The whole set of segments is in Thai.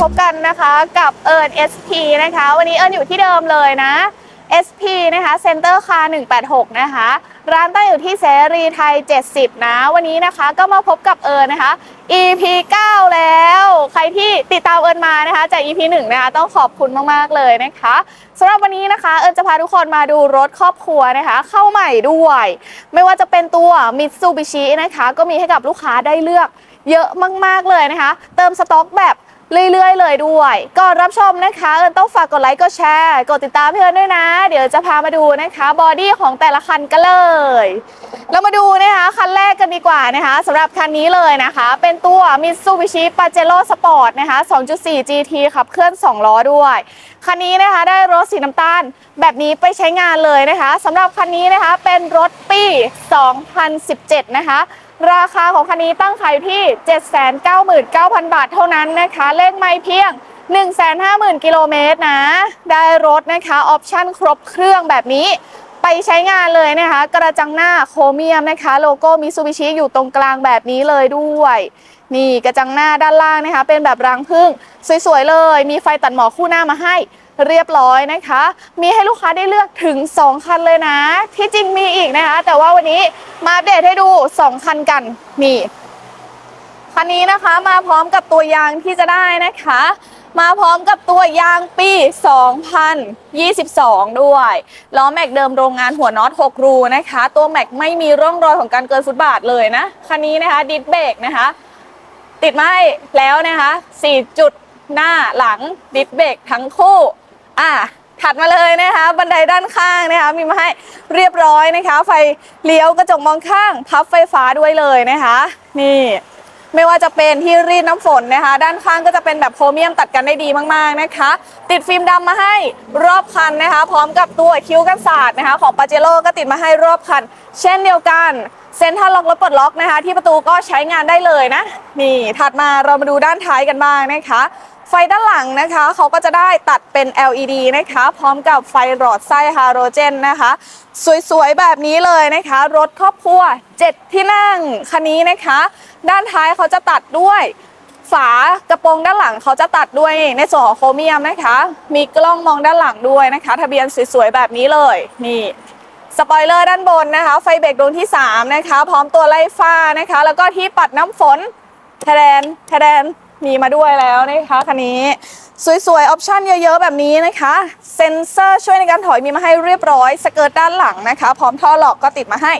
พบกันนะคะกับเอิญ SP นะคะ วันนี้เอิญอยู่ที่เดิมเลยนะ SP นะคะเซ็นเตอร์คา186 นะคะ ร้านตั้งอยู่ที่เสรีไทย 70 นะ วันนี้นะคะก็มาพบกับเอิญนะคะ EP 9 แล้ว ใครที่ติดตามเอิญมานะคะ จาก EP 1 นะคะ ต้องขอบคุณมาก ๆ เลยนะคะสำหรับวันนี้นะคะ เอิญจะพาทุกคนมาดูรถครอบครัวนะคะ เข้าใหม่ด้วย ไม่ว่าจะเป็นตัว Mitsubishi นะคะ ก็มีให้กับลูกค้าได้เลือกเยอะมาก ๆ เลยนะคะ เติมสต็อกแบบ เรื่อยๆ เลยด้วยก่อนรับชมนะคะเอิญต้องฝากกดไลค์กดแชร์ กดติดตามให้เอิญด้วยนะ เดี๋ยวจะพามาดูนะคะบอดี้ของแต่ละคันกันเลย เรามาดูนะคะคันแรกกันดีกว่านะคะสำหรับคันนี้เลยนะคะ เป็นตัว Mitsubishi Pajero Sport นะคะ 2.4 GT ขับเคลื่อน 2 ล้อด้วย คันนี้นะคะได้รถสีน้ำตาลแบบนี้ไปใช้งานเลยนะคะสำหรับคันนี้นะคะเป็นรถปี 2017 นะคะ ราคาของคันนี้ตั้งขายอยู่ที่ 799,000 บาทเท่านั้นนะคะ เลขไม่เพียง 150,000 กิโลเมตรนะ ได้รถนะคะออปชั่นครบเครื่องแบบนี้ ไปใช้งานเลยนะคะ กระจังหน้าโครเมียมนะคะ โลโก้มิ t ูบิชิอยู่ตรงกลางแบบนี้เลยด้วย นี่กระจังหน้าด้านล่างนะคะ เป็นแบบรังผึ้งสวยๆเลย มีไฟตัดหมอกคู่หน้ามาให้ เรียบร้อยนะคะ มีให้ลูกค้าได้เลือกถึง 2 คันเลยนะ ที่จริงมีอีกนะคะ แต่ว่าวันนี้มาอัปเดตให้ดู 2 คันกันนี่คันนี้นะคะมาพร้อมกับตัวยางที่จะได้นะคะ มาพร้อมกับตัวยางปี 2022 ด้วยล้อแม็กเดิมโรงงานหัวน็อต 6 รูนะคะ ตัวแม็กไม่มีร่องรอยของการเกินฟุตบาทเลยนะคันนี้นะคะดิสเบรกนะคะ ติดมาให้แล้วนะคะ 4 จุดหน้าหลังดิสเบรกทั้งคู่ อะถัดมาเลยนะคะบันไดด้านข้างนะคะมีมาให้เรียบร้อยนะคะ ไฟเลี้ยวกระจกมองข้าง พับไฟฟ้าด้วยเลยนะคะ นี่ไม่ว่าจะเป็นที่รีดน้ำฝนนะคะ ด้านข้างก็จะเป็นแบบโครเมียมตัดกันได้ดีมากๆนะคะ ติดฟิล์มดำมาให้รอบคันนะคะ พร้อมกับตัวคิ้วกันศาสตร์นะคะ ของปาเจโร่ก็ติดมาให้รอบคัน เช่นเดียวกันเซ็นทรัลล็อกและปลดล็อกนะคะ ที่ประตูก็ใช้งานได้เลยนะ นี่ถัดมาเรามาดูด้านท้ายกันบ้างนะคะ ไฟด้านหลังนะคะเขาก็จะได้ตัดเป็น LED นะคะ พร้อมกับไฟหลอดไส้ฮาโลเจนนะคะ สวยๆ แบบนี้เลยนะคะ รถครอบครัว 7 ที่นั่งคันนี้นะคะ ด้านท้ายเขาจะตัดด้วยฝากระโปรงด้านหลังเขาจะตัดด้วยในส่วนของโครเมียมนะคะ มีกล้องมองด้านหลังด้วยนะคะ ทะเบียนสวยๆ แบบนี้เลยนี่สปอยเลอร์ด้านบนนะคะ ไฟเบรกดวงที่ 3 นะคะ พร้อมตัวไล่ฟ้านะคะ แล้วก็ที่ปัดน้ำฝนแทแดนแทแดน มีมาด้วยแล้วนะคะคันนี้ สวยๆ ออปชั่นเยอะๆ แบบนี้นะคะ เซ็นเซอร์ช่วยในการถอยมีมาให้เรียบร้อย สเกิร์ตด้านหลังนะคะ พร้อมท่อหลอกก็ติดมาให้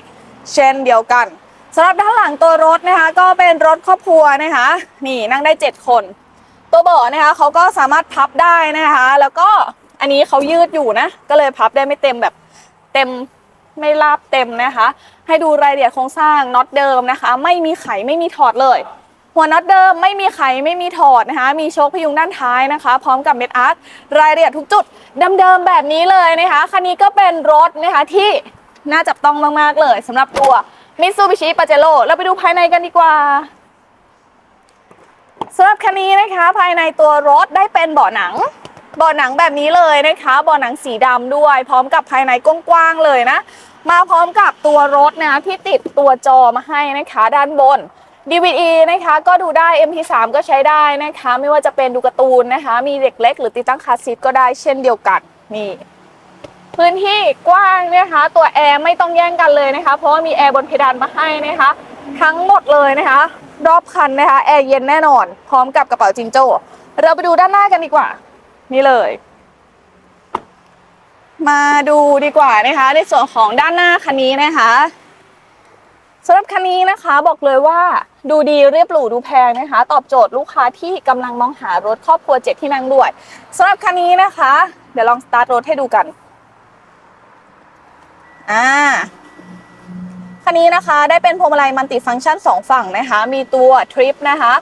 เช่นเดียวกันสำหรับด้านหลังตัวรถนะคะ ก็เป็นรถครอบครัวนะคะ นี่นั่งได้ 7 คน ตัวเบาะนะคะเขาก็สามารถพับได้นะคะ แล้วก็อันนี้เขายืดอยู่นะ ก็เลยพับได้ไม่เต็มแบบเต็มไม่ราบเต็มนะคะ ให้ดูรายละเอียดโครงสร้างน็อตเดิมนะคะ ไม่มีไขไม่มีถอดเลย หัวน็อตเดิมไม่มีไขไม่มีถอดนะคะ มีโชคพยุงด้านท้ายนะคะ พร้อมกับเม็ดอาร์ตรายละเอียดทุกจุดเดิมๆแบบนี้เลยนะคะ คันนี้ก็เป็นรถนะคะที่น่าจับต้องมากๆเลยสำหรับตัว Mitsubishi Pajero เราไปดูภายในกันดีกว่าสำหรับคันนี้นะคะ ภายในตัวรถได้เป็นเบาะหนังเบาะหนังแบบนี้เลยนะคะเบาะหนังสีดำด้วย พร้อมกับภายในกว้างๆเลยนะ มาพร้อมกับตัวรถนะคะที่ติดตัวจอมาให้นะคะ ด้านบน DVD นะคะก็ดูได้ MP3 ก็ใช้ได้นะคะ ไม่ว่าจะเป็นดูการ์ตูนนะคะ มีเด็กเล็กหรือติดตั้งคาร์ซีทก็ได้เช่นเดียวกันนี่พื้นที่กว้างนะคะ ตัวแอร์ไม่ต้องแย่งกันเลยนะคะ เพราะว่ามีแอร์บนเพดานมาให้นะคะ ทั้งหมดเลยนะคะ รอบคันนะคะแอร์เย็นแน่นอน พร้อมกับกระเป๋าจิงโจ้เราไปดูด้านหน้ากันดีกว่า นี่เลย มาดูดีกว่านะคะ ในส่วนของด้านหน้าคันนี้นะคะ สำหรับคันนี้นะคะบอกเลยว่าดูดีเรียบหรูดูแพงนะคะ ตอบโจทย์ลูกค้าที่กำลังมองหารถครอบครัวเจ็ดที่นั่งด้วยสำหรับคันนี้นะคะ เดี๋ยวลองสตาร์ทรถให้ดูกันอ่าคันนี้นะคะได้เป็นพวงมาลัยมัลติฟังก์ชัน 2 ฝั่งนะคะ มีตัวทริปนะคะ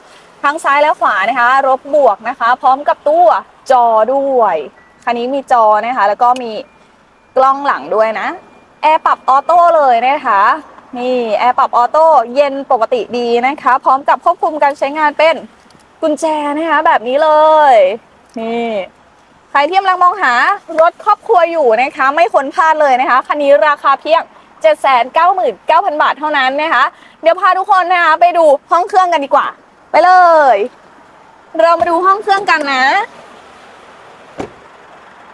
ทั้งซ้ายและขวานะคะรบบวกนะคะ พร้อมกับตัวจอด้วยคันนี้มีจอนะคะ แล้วก็มีกล้องหลังด้วยนะแอร์ปรับออโต้เลยนะคะ นี่แอร์ปรับออโต้เย็นปกติดีนะคะ พร้อมกับควบคุมการใช้งานเป็นกุญแจนะคะแบบนี้เลยนี่ใครที่กำลังมองหารถครอบครัวอยู่นะคะ ไม่ควรพลาดเลยนะคะคันนี้ราคาเพียง 799,000 บาทเท่านั้นนะคะ เดี๋ยวพาทุกคนนะคะไปดูห้องเครื่องกันดีกว่า ไปเลย เรามาดูห้องเครื่องกันนะ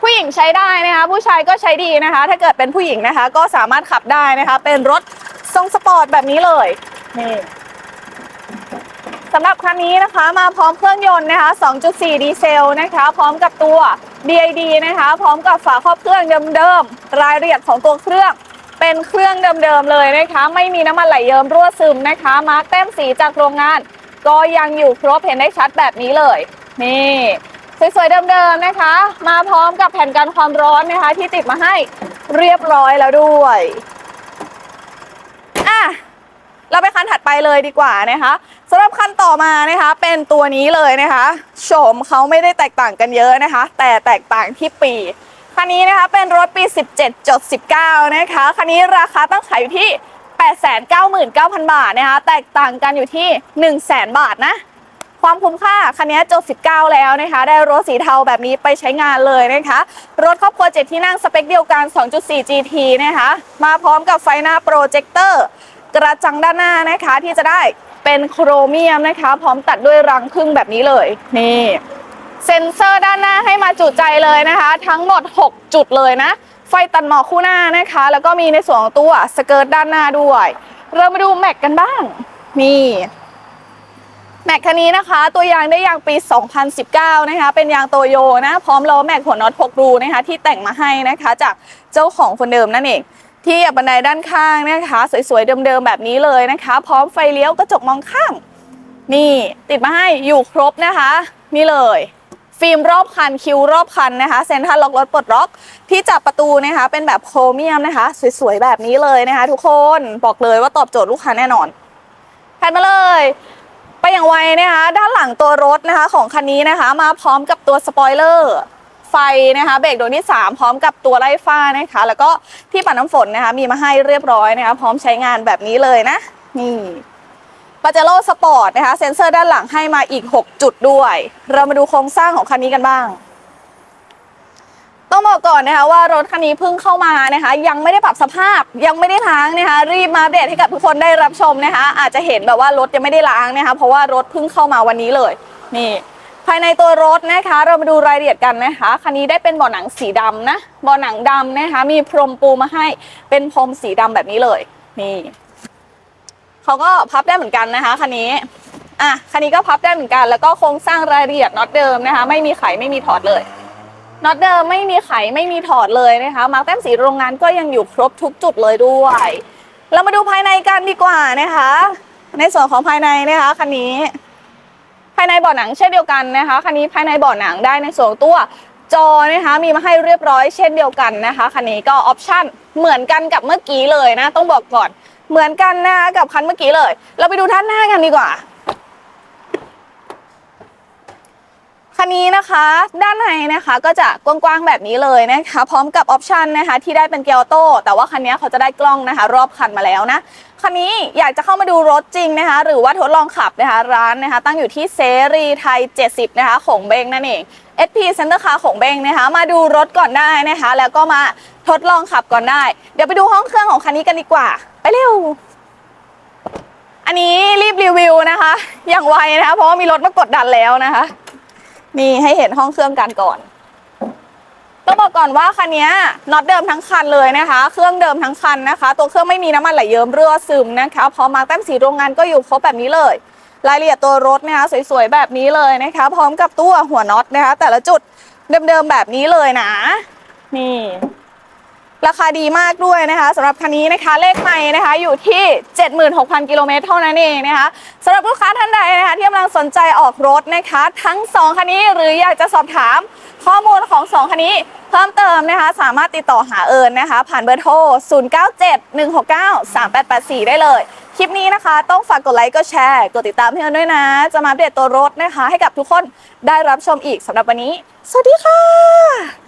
ผู้หญิงใช้ได้นะคะ ผู้ชายก็ใช้ดีนะคะ ถ้าเกิดเป็นผู้หญิงนะคะ ก็สามารถขับได้นะคะ เป็นรถ ทรงสปอร์ตแบบนี้เลยนี่สำหรับคันนี้นะคะมาพร้อมเครื่องยนต์นะคะ 2.4 ดีเซลนะคะ พร้อมกับตัว DID นะคะ พร้อมกับฝาครอบเครื่องเดิมๆ รายละเอียดของตัวเครื่อง เป็นเครื่องเดิมๆเลยนะคะ ไม่มีน้ำมันไหลเยิ้มรั่วซึมนะคะ มาร์กแต้มสีจากโรงงาน ก็ยังอยู่ครบเห็นได้ชัดแบบนี้เลย นี่สวยๆเดิมๆนะคะ มาพร้อมกับแผ่นกันความร้อนนะคะ ที่ติดมาให้เรียบร้อยแล้วด้วยอะเราไปคันถัดไป เลยดีกว่านะคะสำหรับคันต่อมานะคะเป็นตัวนี้เลยนะคะโฉมเขาไม่ได้แตกต่างกันเยอะนะคะ แต่แตกต่างที่ปีคันนี้นะคะเป็นรถปี 17.19 นะคะคันนี้ราคาตั้งขายอยู่ที่ 899,000 บาทนะคะแตกต่างกันอยู่ที่ 100,000 บาทนะความคุ้มค่าคันนี้จบ 19 แล้วนะคะ ได้รถสีเทาแบบนี้ไปใช้งานเลยนะคะ รถครอบครัว 7 ที่นั่งสเปคเดียวกัน 2.4 GT นะคะ มาพร้อมกับไฟหน้าโปรเจคเตอร์ กระจังด้านหน้านะคะที่จะได้เป็นโครเมียมนะคะ พร้อมตัดด้วยรังพึ่งแบบนี้เลยนี่เซ็นเซอร์ด้านหน้าให้มาจุใจเลยนะคะ ทั้งหมด 6 จุดเลยนะ ไฟตัดหมอกคู่หน้านะคะ แล้วก็มีในส่วนของตัวสเกิร์ตด้านหน้าด้วย เรามาดูแม็กกันบ้างนี่แม็กคันนี้นะคะ ตัวยางได้ยางปี 2019 นะคะ เป็นยางโตโยนะ พร้อมล้อแม็กหัวน็อต6รูนะคะ ที่แต่งมาให้นะคะ จากเจ้าของคนเดิมนั่นเอง ที่บันไดด้านข้างนะคะ สวยๆเดิมๆแบบนี้เลยนะคะ พร้อมไฟเลี้ยวกระจกมองข้าง นี่ติดมาให้อยู่ครบนะคะ นี่เลย ฟิล์มรอบคันคิวรอบคันนะคะเซ็นทรัลล็อกรถปลดล็อก ที่จับประตูนะคะ เป็นแบบโครเมียมนะคะ สวยๆแบบนี้เลยนะคะ ทุกคนบอกเลยว่าตอบโจทย์ลูกค้าแน่นอนแพนมาเลยไปอย่างไวนะคะ ด้านหลังตัวรถนะคะของคันนี้นะคะ มาพร้อมกับตัวสปอยเลอร์ ไฟนะคะเบรกดวงที่ 3 พร้อมกับตัวไล่ฟ้านะคะ แล้วก็ที่ปัดน้ำฝนนะคะ มีมาให้เรียบร้อยนะคะ พร้อมใช้งานแบบนี้เลยนะ นี่ปาเจโร่สปอร์ตนะคะเซ็นเซอร์ด้านหลังให้มาอีก 6 จุดด้วย เรามาดูโครงสร้างของคันนี้กันบ้าง ต้องบอกก่อนนะคะว่ารถคันนี้เพิ่งเข้ามานะคะ ยังไม่ได้ปรับสภาพยังไม่ได้ล้างนะคะ รีบมาอัปเดตให้กับทุกคนได้รับชมนะคะ อาจจะเห็นแบบว่ารถยังไม่ได้ล้างนะคะ เพราะว่ารถเพิ่งเข้ามาวันนี้เลย นี่ ภายในตัวรถนะคะ เรามาดูรายละเอียดกันนะคะ คันนี้ได้เป็นเบาะหนังสีดำนะเบาะหนังดำนะคะ มีพรมปูมาให้เป็นพรมสีดำแบบนี้เลย นี่เขาก็พับได้เหมือนกันนะคะคันนี้อะคันนี้ก็พับได้เหมือนกัน แล้วก็โครงสร้างรายละเอียดน็อตเดิมนะคะ ไม่มีไขไม่มีถอดเลยน็อตเดิมไม่มีไขไม่มีถอดเลยนะคะมาร์กแต้มสีโรงงานก็ยังอยู่ครบทุกจุดเลยด้วย เรามาดูภายในกันดีกว่านะคะ ในส่วนของภายในนะคะคันนี้ ภายในเบาะหนังเช่นเดียวกันนะคะคันนี้ภายในเบาะหนังได้ในส่วนของตัวจอนะคะมีมาให้เรียบร้อยเช่นเดียวกันนะคะคันนี้ก็ออปชั่นเหมือนกันกับเมื่อกี้เลยนะ ต้องบอกก่อนเหมือนกันนะคะกับคันเมื่อกี้เลย เราไปดูด้านหน้ากันดีกว่าคันนี้นะคะด้านในนะคะก็จะกว้างๆแบบนี้เลยนะคะ พร้อมกับออปชันนะคะที่ได้เป็นเกียร์ออโต้แต่ว่าคันนี้เขาจะได้กล้องนะคะ รอบคันมาแล้วนะ คันนี้อยากจะเข้ามาดูรถจริงนะคะ หรือว่าทดลองขับนะคะร้านนะคะ ตั้งอยู่ที่เซรีไทย 70 นะคะของเบงนั่นเอง SP Center Car ของเบงนะคะ มาดูรถก่อนได้นะคะ แล้วก็มาทดลองขับก่อนได้ เดี๋ยวไปดูห้องเครื่องของคันนี้กันดีกว่า ไปเร็ว อันนี้รีบรีวิวนะคะ อย่างไวนะคะ เพราะว่ามีรถมากดดันแล้วนะคะนี่ให้เห็นห้องเครื่องกันก่อน ต้องบอกก่อนว่าคันนี้น็อตเดิมทั้งคันเลยนะคะ เครื่องเดิมทั้งคันนะคะ ตัวเครื่องไม่มีน้ำมันไหลเยิ้มรั่วซึมนะคะพร้อมาแต้มสีโรงงานก็อยู่ครบแบบนี้เลย รายละเอียดตัวรถนะคะสวยๆแบบนี้เลยนะคะ พร้อมกับตัวหัวน็อตนะคะ แต่ละจุดเดิมๆแบบนี้เลยนะ นี่ ราคาดีมากด้วยนะคะสำหรับคันนี้นะคะเลขใหม่นะคะอยู่ที่ 76,000 กิโลเมตรเท่านั้นเองนะคะสำหรับลูกค้าท่านใดนะคะที่กำลังสนใจออกรถนะคะ ทั้ง 2 คันนี้หรืออยากจะสอบถามข้อมูลของ 2 คันนี้เพิ่มเติมนะคะ สามารถติดต่อหาเอิญนะคะ ผ่านเบอร์โทร 0971693884 ได้เลย คลิปนี้นะคะ ต้องฝากกดไลค์กดแชร์กดติดตามพี่เอิญด้วยนะ จะมาอัปเดตตัวรถนะคะ ให้กับทุกคนได้รับชมอีกสำหรับวันนี้ สวัสดีค่ะ